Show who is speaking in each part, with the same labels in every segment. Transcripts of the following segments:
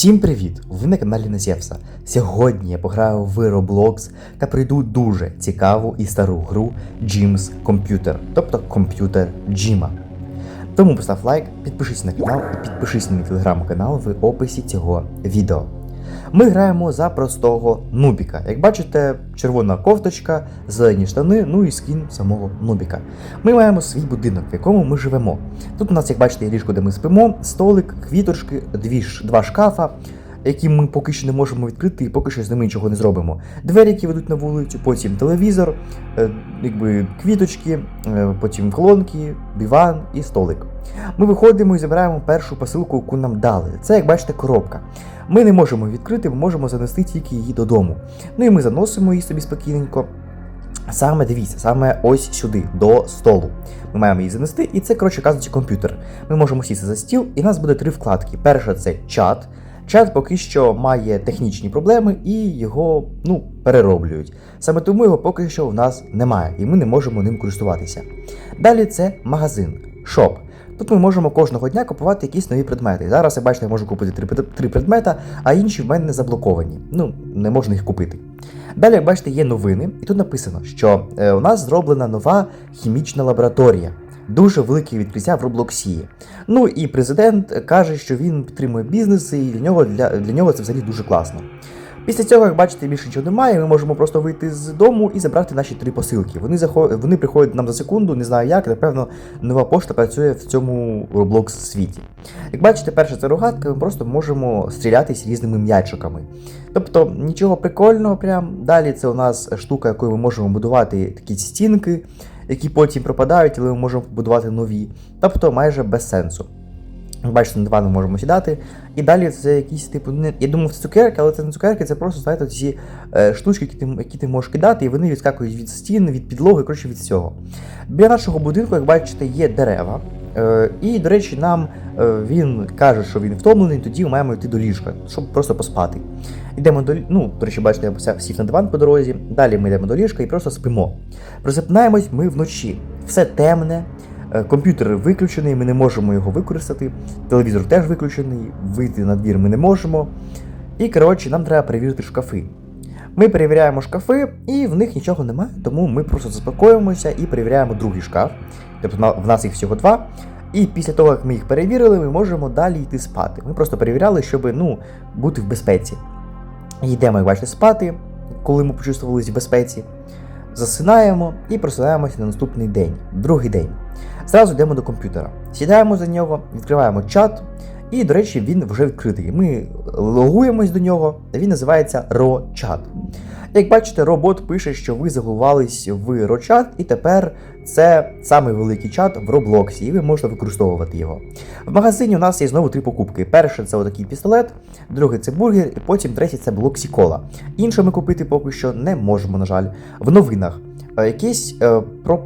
Speaker 1: Всім привіт! Ви на каналі Назєвса. Сьогодні я пограю в Roblox та пройду дуже цікаву і стару гру Jim's Computer, тобто комп'ютер Джима. Тому постав лайк, підпишись на канал і підпишись на мій телеграм-канал в описі цього відео. Ми граємо за простого нубіка. Як бачите, червона кофточка, зелені штани, ну і скін самого нубіка. Ми маємо свій будинок, в якому ми живемо. Тут у нас, як бачите, є ліжко, де ми спимо, столик, квіточки, дві, два шкафа, які ми поки що не можемо відкрити і поки що з ними нічого не зробимо. Двері, які ведуть на вулицю, потім телевізор, е, якби квіточки, е, потім колонки, диван і столик. Ми виходимо і забираємо першу посилку, яку нам дали. Це, як бачите, коробка. Ми не можемо відкрити, ми можемо занести тільки її додому. Ну і ми заносимо її собі спокійненько. Саме дивіться, саме ось сюди, до столу. Ми маємо її занести, і це, коротше кажучи, комп'ютер. Ми можемо сісти за стіл, і у нас буде три вкладки. Перша це чат. Чат поки що має технічні проблеми і його ну, перероблюють. Саме тому його поки що в нас немає, і ми не можемо ним користуватися. Далі це магазин, шоп. Тут ми можемо кожного дня купувати якісь нові предмети. Зараз я бачите, я можу купити три, три предмета, а інші в мене заблоковані. Ну, не можна їх купити. Далі, як бачите, є новини, і тут написано, що е, у нас зроблена нова хімічна лабораторія. Дуже велике відкриття в Роблоксі. Ну і президент каже, що він підтримує бізнес, і для нього, для, для нього це взагалі дуже класно. Після цього, як бачите, більше нічого немає. Ми можемо просто вийти з дому і забрати наші три посилки. Вони заход... вони приходять нам за секунду, не знаю як. Напевно, нова пошта працює в цьому Roblox світі. Як бачите, перша це рогатка, ми просто можемо стрілятись різними м'ячиками. Тобто нічого прикольного, прям далі це у нас штука, якою ми можемо будувати такі стінки, які потім пропадають, але ми можемо побудувати нові. Тобто майже без сенсу. Бачите, на диван ми можемо сідати. І далі це якісь, типу, не, я думав, це цукерки, але це не цукерки, це просто, знаєте, ці е, штучки, які ти, які ти можеш кидати, і вони відскакують від стін, від підлоги, коротше, від всього. Біля нашого будинку, як бачите, є дерева. Е, і, до речі, нам е, він каже, що він втомлений, тоді ми маємо йти до ліжка, щоб просто поспати. Йдемо до ну, до речі, бачите, я сів на диван по дорозі. Далі ми йдемо до ліжка і просто спимо. Просипнаємось ми вночі. Все темне, е, комп'ютер виключений, ми не можемо його використати. Телевізор теж виключений, вийти на двір ми не можемо. І коротше, нам треба перевірити шкафи. Ми перевіряємо шкафи, і в них нічого немає, тому ми просто заспокоїмося і перевіряємо другий шкаф. Тобто в нас їх всього два. І після того, як ми їх перевірили, ми можемо далі йти спати. Ми просто перевіряли, щоб ну, бути в безпеці. Йдемо, як бачите, спати, коли ми почувствувалися в безпеці. Засинаємо і просинаємося на наступний день, другий день. Зразу йдемо до комп'ютера. Сідаємо за нього, відкриваємо чат, і, до речі, він вже відкритий. Ми логуємось до нього, він називається RoChat. Як бачите, робот пише, що ви залогувались в RoChat, і тепер це самий великий чат в Роблоксі, і ви можете використовувати його. В магазині у нас є знову три покупки. Перше це отакий пістолет, другий це бургер, і потім третій це блоксі кола. Інше ми купити поки що не можемо, на жаль. В новинах е, якесь е, про.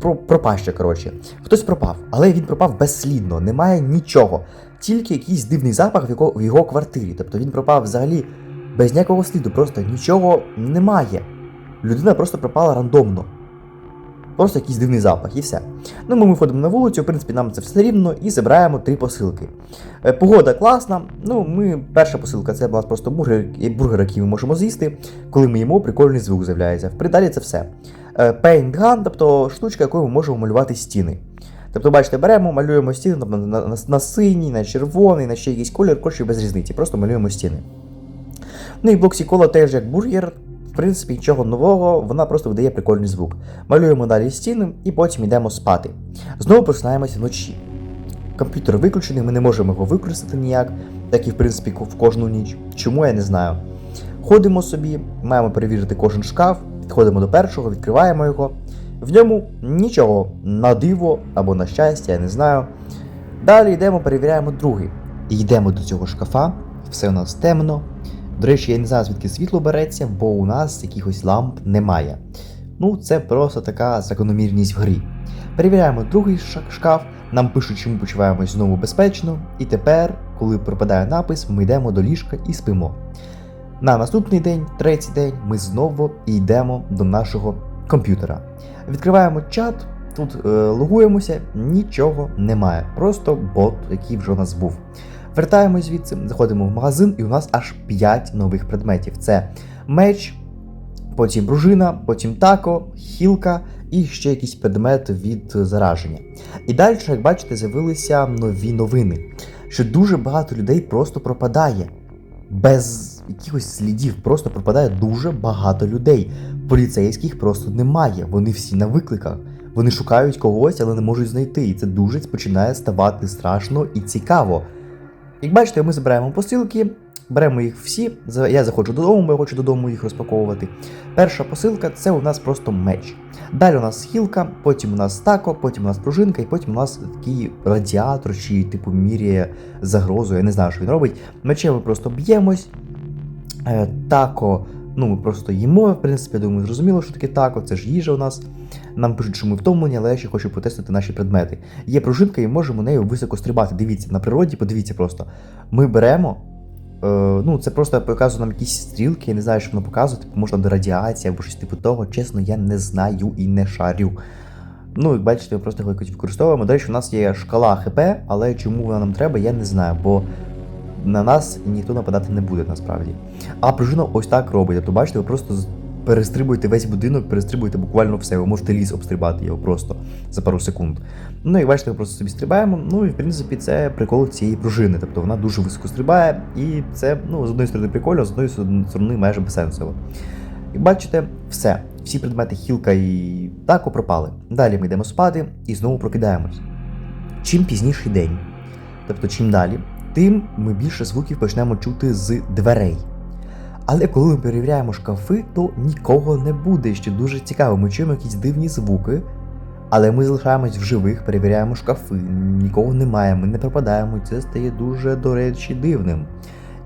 Speaker 1: Про пропаще, коротше. Хтось пропав, але він пропав безслідно, немає нічого. Тільки якийсь дивний запах в його, в його квартирі. Тобто він пропав взагалі без ніякого сліду, просто нічого немає. Людина просто пропала рандомно. Просто якийсь дивний запах і все. Ну, ми виходимо на вулицю, в принципі, нам це все рівно і забираємо три посилки. Е, Погода класна. Ну, ми, перша посилка це була просто бургер, бургер, який ми можемо з'їсти. Коли ми їмо, прикольний звук з'являється. Далі це все. Е, Paint gun, тобто штучка, якою ми можемо малювати стіни. Тобто, бачите, беремо, малюємо стіни на, на, на, на синій, на червоний, на ще якийсь колір, коротше, без різниці, просто малюємо стіни. Ну і блоксі кола теж як бургер, в принципі, нічого нового, вона просто видає прикольний звук. Малюємо далі стіни і потім йдемо спати. Знову просинаємося вночі. Комп'ютер виключений, ми не можемо його використати ніяк, так і в принципі в кожну ніч. Чому я не знаю. Ходимо собі, маємо перевірити кожен шкаф, підходимо до першого, відкриваємо його. В ньому нічого на диво або на щастя, я не знаю. Далі йдемо, перевіряємо другий. І йдемо до цього шкафа, все у нас темно. До речі, я не знаю, звідки світло береться, бо у нас якихось ламп немає. Ну, це просто така закономірність в грі. Перевіряємо другий шкаф, нам пишуть, що ми почуваємось знову безпечно, і тепер, коли пропадає напис, ми йдемо до ліжка і спимо. На наступний день, третій день, ми знову йдемо до нашого комп'ютера. Відкриваємо чат, тут е, логуємося, нічого немає. Просто бот, який вже у нас був. Вертаємось звідси, заходимо в магазин, і у нас аж 5 нових предметів: це меч, потім пружина, потім тако, хілка і ще якийсь предмет від зараження. І далі, як бачите, з'явилися нові новини, що дуже багато людей просто пропадає. Без якихось слідів просто пропадає дуже багато людей. Поліцейських просто немає. Вони всі на викликах. Вони шукають когось, але не можуть знайти. І це дуже починає ставати страшно і цікаво. Як бачите, ми збираємо посилки, беремо їх всі. Я заходжу додому, я хочу додому їх розпаковувати. Перша посилка це у нас просто меч. Далі у нас хілка, потім у нас тако, потім у нас пружинка, і потім у нас такий радіатор, чи типу міряє загрозу. Я не знаю, що він робить. Мечем ми просто б'ємось. Е, Тако, ну ми просто їмо. В принципі, думаю, зрозуміло, що таке тако, це ж їжа у нас. Нам пишуть, що ми втомлені, але я ще хочу потестити наші предмети. Є пружинка і можемо нею високо стрибати. Дивіться, на природі, подивіться просто. Ми беремо. Е, ну, це просто показує нам якісь стрілки, я не знаю, що воно показує, типу, може там де радіація або щось типу того. Чесно, я не знаю і не шарю. Ну, як бачите, ми просто використовуємо. До речі, у нас є шкала ХП, але чому вона нам треба, я не знаю, бо на нас ніхто нападати не буде насправді. А пружина ось так робить. Тобто, бачите, ви просто перестрибуєте весь будинок, перестрибуєте буквально все. Ви можете ліс обстрибати його просто за пару секунд. Ну, як бачите, ми просто собі стрибаємо. Ну і в принципі це прикол цієї пружини. Тобто вона дуже високо стрибає, і це ну, з одної сторони прикольно, з одної сторони майже безсенсово. Як бачите, все. Всі предмети хілка і тако пропали. Далі ми йдемо спати і знову прокидаємось. Чим пізніший день, тобто чим далі, тим ми більше звуків почнемо чути з дверей. Але коли ми перевіряємо шкафи, то нікого не буде, що дуже цікаво. Ми чуємо якісь дивні звуки, але ми залишаємось в живих, перевіряємо шкафи, нікого немає, ми не пропадаємо, це стає дуже, до речі, дивним.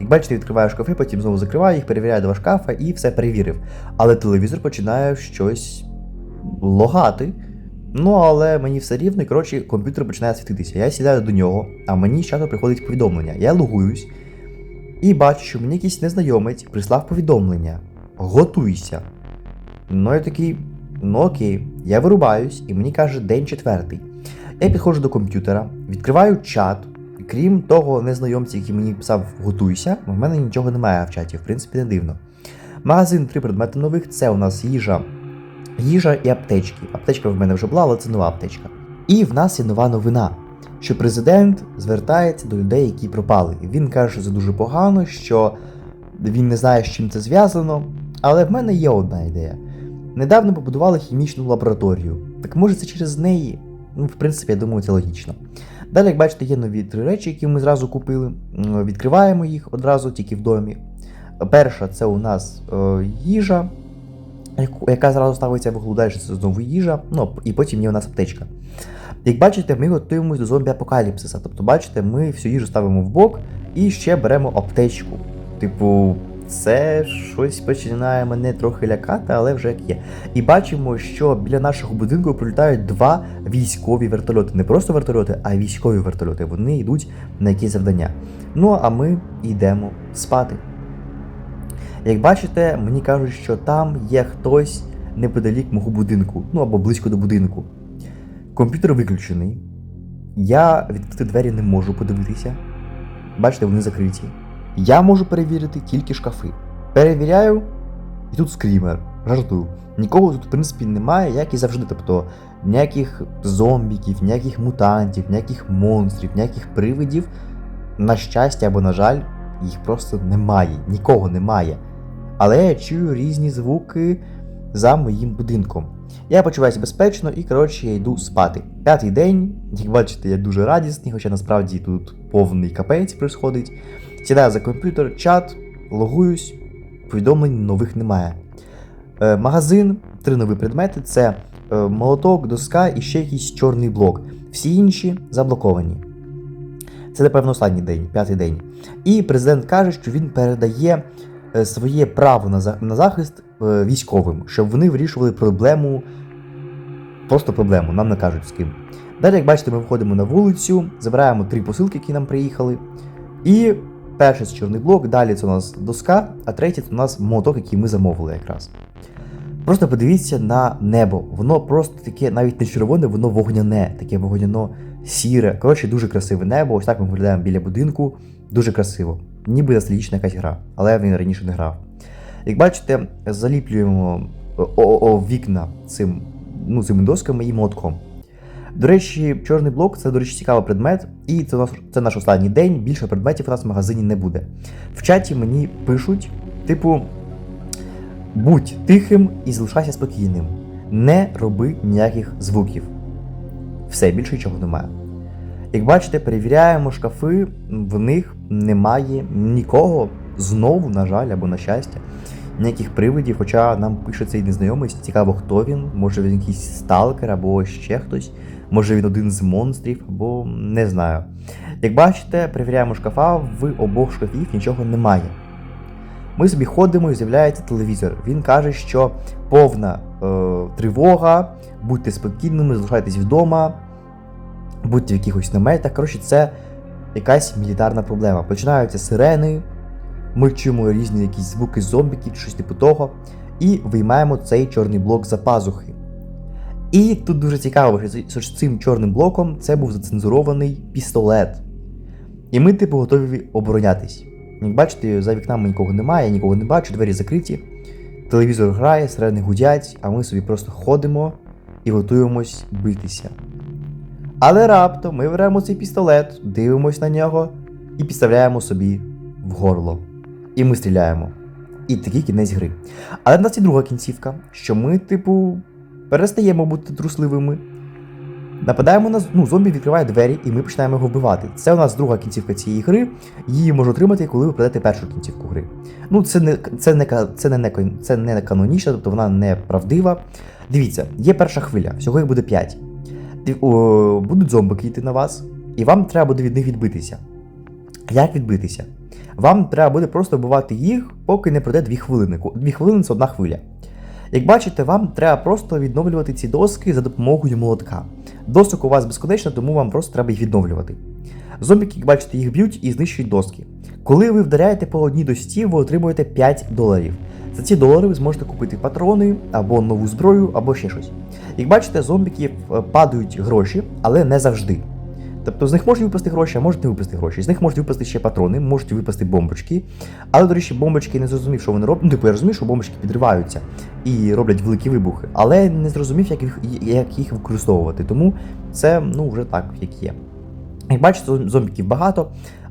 Speaker 1: Як бачите, відкриваю шкафи, потім знову закриваю їх, перевіряю два шкафа і все перевірив. Але телевізор починає щось логати. Ну, але мені все рівно, і коротше, комп'ютер починає світитися. Я сідаю до нього, а мені чату приходить повідомлення. Я логуюсь і бачу, що мені якийсь незнайомець прислав повідомлення. Готуйся. Ну, я такий, ну окей, я вирубаюсь, і мені каже день четвертий. Я підходжу до комп'ютера, відкриваю чат. Крім того незнайомця, який мені писав готуйся, в мене нічого немає в чаті, в принципі, не дивно. Магазин три предмети нових це у нас їжа, їжа і аптечки. Аптечка в мене вже була, але це нова аптечка. І в нас є нова новина, що президент звертається до людей, які пропали. Він каже, що це дуже погано, що він не знає, з чим це зв'язано. Але в мене є одна ідея. Недавно побудували хімічну лабораторію. Так може це через неї? Ну, в принципі, я думаю, це логічно. Далі, як бачите, є нові три речі, які ми зразу купили. Відкриваємо їх одразу тільки в домі. Перша це у нас е, їжа, яка зразу ставиться в далі знову їжа, ну і потім є у нас аптечка. Як бачите, ми готуємось до зомбі-апокаліпсиса. Тобто, бачите, ми всю їжу ставимо в бок і ще беремо аптечку. Типу, це щось починає мене трохи лякати, але вже як є. І бачимо, що біля нашого будинку прилітають два військові вертольоти. Не просто вертольоти, а військові вертольоти. Вони йдуть на якісь завдання. Ну а ми йдемо спати. Як бачите, мені кажуть, що там є хтось неподалік мого будинку, ну або близько до будинку. Комп'ютер виключений. Я відкрити двері не можу подивитися. Бачите, вони закриті. Я можу перевірити тільки шкафи. Перевіряю, і тут скрімер. Жартую. Нікого тут, в принципі, немає, як і завжди. Тобто ніяких зомбіків, ніяких мутантів, ніяких монстрів, ніяких привидів. На щастя або на жаль, їх просто немає, нікого немає. Але я чую різні звуки за моїм будинком. Я почуваюся безпечно і, коротше, я йду спати. П'ятий день, як бачите, я дуже радісний, хоча насправді тут повний капець происходить. Сідаю за комп'ютер, чат, логуюсь, повідомлень нових немає. Е, магазин, три нові предмети це е, молоток, доска і ще якийсь чорний блок. Всі інші заблоковані. Це, напевно, останній день, п'ятий день. І президент каже, що він передає своє право на захист е, військовим, щоб вони вирішували проблему, просто проблему, нам не кажуть з ким. Далі, як бачите, ми виходимо на вулицю, забираємо три посилки, які нам приїхали. І перший це чорний блок, далі це у нас доска, а третій це у нас моток, який ми замовили якраз. Просто подивіться на небо. Воно просто таке, навіть не червоне, воно вогняне, таке вогняно сіре. Коротше, дуже красиве небо. Ось так ми виглядаємо біля будинку. Дуже красиво. Ніби ностальгічна якась гра, але я раніше не грав. Як бачите, заліплюємо о, вікна цим, ну, цими досками і молотком. До речі, чорний блок це, до речі, цікавий предмет, і це, у нас, це наш останній день. Більше предметів у нас в магазині не буде. В чаті мені пишуть, типу, будь тихим і залишайся спокійним. Не роби ніяких звуків. Все, більше нічого немає. Як бачите, перевіряємо шкафи, в них немає нікого, знову, на жаль, або на щастя, ніяких привидів, хоча нам пише цей незнайомець, цікаво, хто він, може він якийсь сталкер або ще хтось, може він один з монстрів, або не знаю. Як бачите, перевіряємо шкафа, в обох шкафів нічого немає. Ми собі ходимо і з'являється телевізор. Він каже, що повна е, тривога, будьте спокійними, залишайтесь вдома, будьте в якихось наметах. Коротше, це якась мілітарна проблема. Починаються сирени, ми чуємо різні якісь звуки зомбіків, щось типу того, і виймаємо цей чорний блок за пазухи. І тут дуже цікаво, що з цим чорним блоком це був зацензурований пістолет. І ми, типу, готові оборонятись. Як бачите, за вікнами нікого немає, я нікого не бачу, двері закриті. Телевізор грає, сирени гудять, а ми собі просто ходимо і готуємось битися. Але раптом ми беремо цей пістолет, дивимось на нього і підставляємо собі в горло. І ми стріляємо. І такий кінець гри. Але в нас є друга кінцівка, що ми, типу, перестаємо бути трусливими. Нападаємо на ну, зомбі відкриває двері, і ми починаємо його вбивати. Це у нас друга кінцівка цієї гри. Її можна отримати, коли ви пройдете першу кінцівку гри. Ну, це не, це не, це не, не, це не канонічна, тобто вона не правдива. Дивіться, є перша хвиля, всього їх буде 5. Будуть зомбики йти на вас, і вам треба буде від них відбитися. Як відбитися? Вам треба буде просто вбивати їх, поки не пройде 2 хвилини. Ку- Дві хвилини це одна хвиля. Як бачите, вам треба просто відновлювати ці доски за допомогою молотка. Досок у вас безконечно, тому вам просто треба їх відновлювати. Зомбіки, як бачите, їх б'ють і знищують доски. Коли ви вдаряєте по одній досці, ви отримуєте 5 доларів. За ці долари ви зможете купити патрони або нову зброю, або ще щось. Як бачите, зомбіки е, падають гроші, але не завжди. Тобто з них можуть випасти гроші, а можуть не випасти гроші. З них можуть випасти ще патрони, можуть випасти бомбочки. Але, до речі, бомбочки не зрозумів, що вони роблять. Ну, типу, я розумію, що бомбочки підриваються і роблять великі вибухи, але не зрозумів, як їх, як їх використовувати. Тому це ну, вже так, як є. Як бачите, зомбіків багато,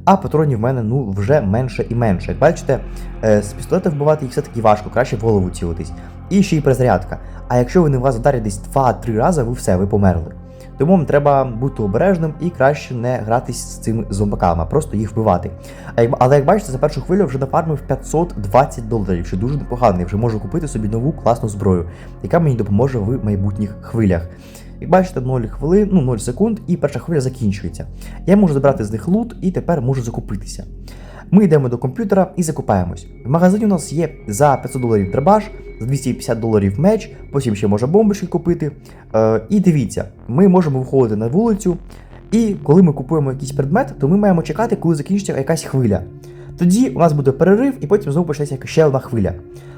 Speaker 1: а патронів в мене ну, вже менше і менше. Як бачите, е, з пістолета вбивати їх все-таки важко, краще в голову цілитись. І ще й перезарядка. А якщо вони в вас вдарять десь 2-3 рази, ви все, ви померли. Тому вам треба бути обережним і краще не гратись з цими зомбаками, просто їх вбивати. Але як бачите, за першу хвилю вже нафармив 520 доларів, що дуже непогано. Я вже можу купити собі нову класну зброю, яка мені допоможе в майбутніх хвилях. Як бачите, 0 хвилин, ну 0 секунд, і перша хвиля закінчується. Я можу забрати з них лут і тепер можу закупитися. Ми йдемо до комп'ютера і закупаємось. В магазині у нас є за 500 доларів драбаш, за 250 доларів меч, потім ще можна бомбочки купити. Е, і дивіться, ми можемо виходити на вулицю, і коли ми купуємо якийсь предмет, то ми маємо чекати, коли закінчиться якась хвиля. Тоді у нас буде перерив, і потім знову почнеться ще одна хвиля.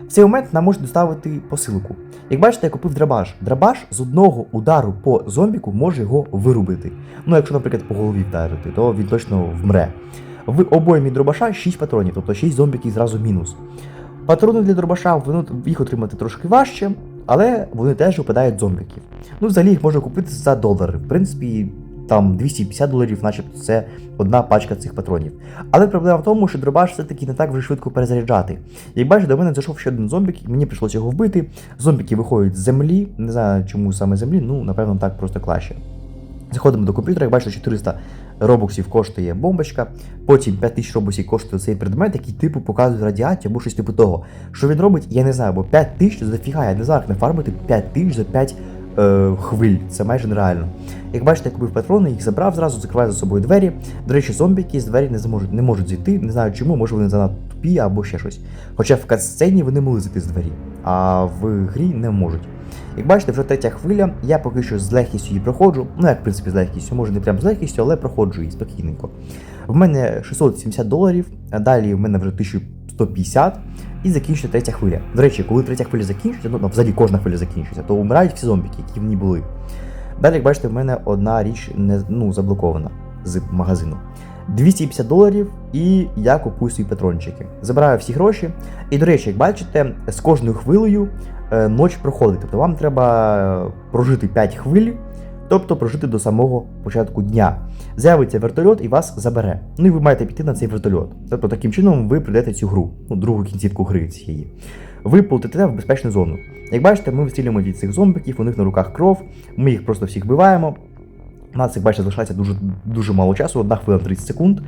Speaker 1: В цей момент нам можуть доставити посилку. Як бачите, я купив драбаш. Драбаш з одного удару по зомбіку може його вирубити. Ну, якщо, наприклад, по голові вдарити, то він точно вмре. В обоймі дробаша 6 патронів, тобто 6 зомбіків зразу мінус. Патрони для дробаша їх отримати трошки важче, але вони теж випадають зомбіків. Ну, взагалі їх можна купити за долари. В принципі, там 250 доларів, начебто це одна пачка цих патронів. Але проблема в тому, що дробаш все-таки не так вже швидко перезаряджати. Як бачите, до мене зайшов ще один зомбік, і мені прийшлося його вбити. Зомбіки виходять з землі, не знаю чому саме землі, ну напевно так просто краще. Заходимо до комп'ютера, як бачите, 400 робоксів коштує бомбочка, потім 5000 робоксів коштує цей предмет, який типу показує радіацію або щось типу того. Що він робить, я не знаю, бо 5000 це зафіга, я не знаю, як нафармити 5000 за 5 е, хвиль. Це майже нереально. Як бачите, я купив патрони, їх забрав зразу, закриваю за собою двері. До речі, зомбіки з двері не зможуть, не можуть зайти, не знаю чому, може вони занадто тупі або ще щось. Хоча в катсцені вони могли зайти з двері, а в грі не можуть. Як бачите, вже третя хвиля, я поки що з легкістю її проходжу. Ну, як в принципі з легкістю, може не прям з легкістю, але проходжу її спокійненько. В мене 670 доларів, а далі в мене вже 1150 і закінчиться третя хвиля. До речі, коли третя хвиля закінчиться, ну взагалі кожна хвиля закінчиться, то вмирають всі зомбіки, які в ній були. Далі, як бачите, в мене одна річ не ну, заблокована з магазину. 250 доларів, і я купую свої патрончики. Забираю всі гроші. І, до речі, як бачите, з кожною хвилею е, ніч проходить. Тобто вам треба е, прожити 5 хвиль, тобто прожити до самого початку дня. З'явиться вертольот і вас забере. Ну і ви маєте піти на цей вертольот. Тобто таким чином ви прийдете цю гру, ну, другу кінцівку гри цієї. Ви полетите в безпечну зону. Як бачите, ми вицілюємо від цих зомбиків, у них на руках кров, ми їх просто всіх вбиваємо. У нас, як бачите, залишається дуже, дуже мало часу, одна хвилина 30 секунд.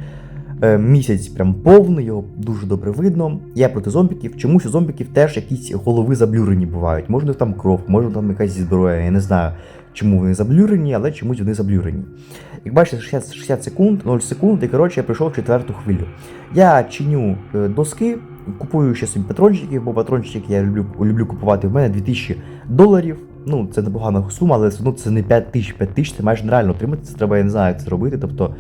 Speaker 1: Е, Місяць прям повний, його дуже добре видно. Я проти зомбіків. Чомусь у зомбіків теж якісь голови заблюрені бувають. Може, них там кров, може там якась зброя. Я не знаю, чому вони заблюрені, але чомусь вони заблюрені. Як бачите, 60, 60 секунд, 0 секунд, і коротше я прийшов в четверту хвилю. Я чиню е, доски, купую ще собі патрончиків, бо патрончики я люблю, люблю купувати. В мене 2000 доларів. Ну, це непогана сума, але ну, це не 5 тисяч, 5 тисяч це майже нереально отримати. Це треба, я не знаю, як це робити. Тобто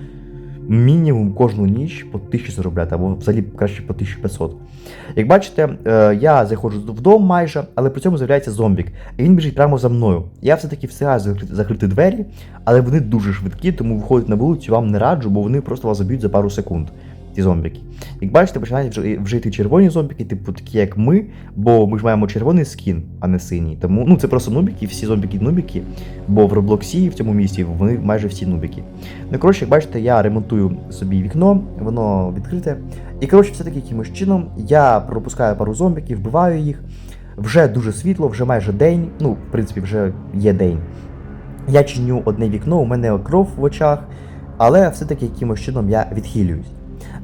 Speaker 1: мінімум кожну ніч по 1000 заробляти, або взагалі краще по 1500. Як бачите, е, я заходжу вдома майже, але при цьому з'являється зомбік. І він біжить прямо за мною. Я все-таки встигаю закрити, двері, але вони дуже швидкі, тому виходить на вулицю вам не раджу, бо вони просто вас заб'ють за пару секунд. Ті зомбіки. Як бачите, починають йти червоні зомбіки, типу такі як ми, бо ми ж маємо червоний скін, а не синій. Тому ну це просто нубіки, всі зомбіки нубіки, бо в Роблоксі в цьому місті вони майже всі нубіки. Ну коротше, як бачите, я ремонтую собі вікно, воно відкрите. І коротше, все-таки якимось чином я пропускаю пару зомбіків, вбиваю їх. Вже дуже світло, вже майже день. Ну, в принципі, вже є день. Я чиню одне вікно, у мене кров в очах, але все-таки якимось чином я відхилююсь.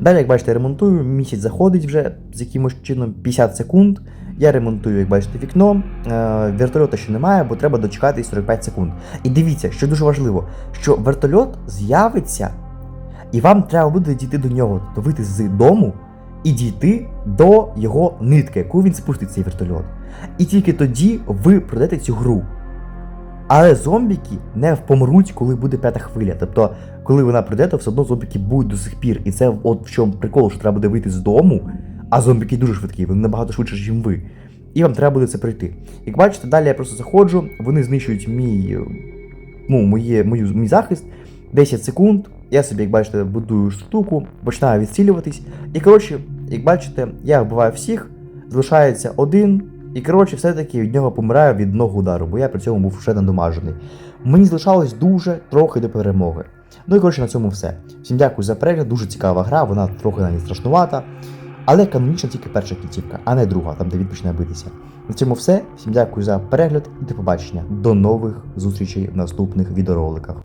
Speaker 1: Далі, як бачите, ремонтую, місяць заходить вже з якимось чином 50 секунд. Я ремонтую, як бачите, вікно. Е, вертольота ще немає, бо треба дочекати 45 секунд. І дивіться, що дуже важливо, що вертольот з'явиться, і вам треба буде дійти до нього, тобто вийти з дому і дійти до його нитки, яку він спустить цей вертольот. І тільки тоді ви пройдете цю гру. Але зомбіки не помруть, коли буде п'ята хвиля. Тобто, коли вона прийде, то все одно зомбіки будуть до сих пір. І це от в чому прикол, що треба буде вийти з дому, а зомбіки дуже швидкі, вони набагато швидше, ніж ви. І вам треба буде це пройти. Як бачите, далі я просто заходжу, вони знищують мій, ну, моє, мою, мій захист. 10 секунд. Я собі, як бачите, будую штуку, починаю відцілюватись. І коротше, як бачите, я вбиваю всіх, залишається один. І коротше, все-таки від нього помираю від одного удару, бо я при цьому був ще надомажений. Мені залишалось дуже трохи до перемоги. Ну і коротше на цьому все. Всім дякую за перегляд, дуже цікава гра, вона трохи навіть страшнувата. Але канонічна тільки перша кінцівка, а не друга, там де він починає битися. На цьому все. Всім дякую за перегляд і до побачення. До нових зустрічей в наступних відеороликах.